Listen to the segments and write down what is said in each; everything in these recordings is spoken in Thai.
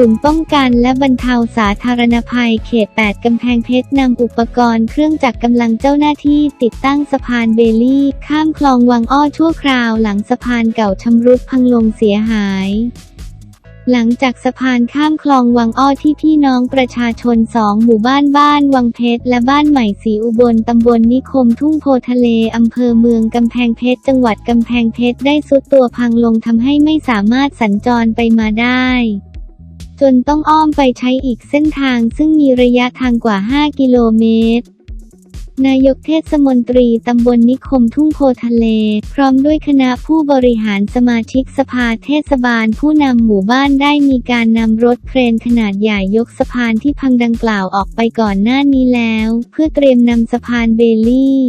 ศูนย์ป้องกันและบรรเทาสาธารณภัยเขต 8 กำแพงเพชรนำอุปกรณ์เครื่องจักรกำลังเจ้าหน้าที่ติดตั้งสะพานเบลลี่ ข้ามคลองวังอ้อชั่วคราวหลังสะพานเก่าชำรุดพังลงเสียหายหลังจากสะพานข้ามคลองวังอ้อที่พี่น้องประชาชนสองหมู่บ้านบ้านวังเพชรและบ้านใหม่ศรีอุบลตำบลนิคมทุ่งโพทะเลอำเภอเมืองกำแพงเพชรจังหวัดกำแพงเพชรได้สุดตัวพังลงทำให้ไม่สามารถสัญจรไปมาได้ จนต้องอ้อมไปใช้อีกเส้นทางซึ่งมีระยะทางกว่า 5 กิโลเมตร นายกเทศมนตรีตำบลนิคมทุ่งโพทะเล พร้อมด้วยคณะผู้บริหารสมาชิกสภาเทศบาลผู้นำหมู่บ้านได้มีการนำรถเครนขนาดใหญ่ยกสะพานที่พังดังกล่าวออกไปก่อนหน้านี้แล้ว เพื่อเตรียมนำสะพานเบลลี่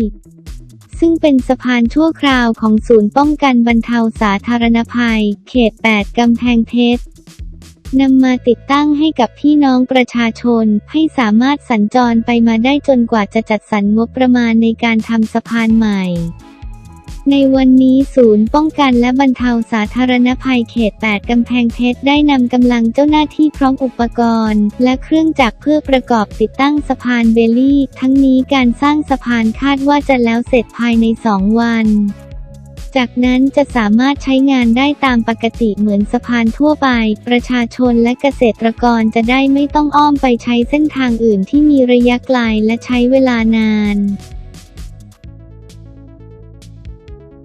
ซึ่งเป็นสะพานชั่วคราวของศูนย์ป้องกันบรรเทาสาธารณภัย เขต 8 กำแพงเพชร นำมาติดตั้งให้กับพี่น้องประชาชน ให้สามารถสัญจรไปมาได้จนกว่าจะจัดสรรงบประมาณในการทำสะพานใหม่ ในวันนี้ศูนย์ป้องกันและบรรเทาสาธารณภัยเขต 8 กำแพงเพชรได้นำกำลังเจ้าหน้าที่พร้อมอุปกรณ์ และเครื่องจักรเพื่อประกอบติดตั้งสะพานเบลลี่ ทั้งนี้การสร้างสะพานคาดว่าจะแล้วเสร็จภายใน 2 วัน จากนั้นจะสามารถใช้งานได้ตามปกติเหมือนสะพานทั่วไป ประชาชนและเกษตรกรจะได้ไม่ต้องอ้อมไปใช้เส้นทางอื่นที่มีระยะไกลและใช้เวลานาน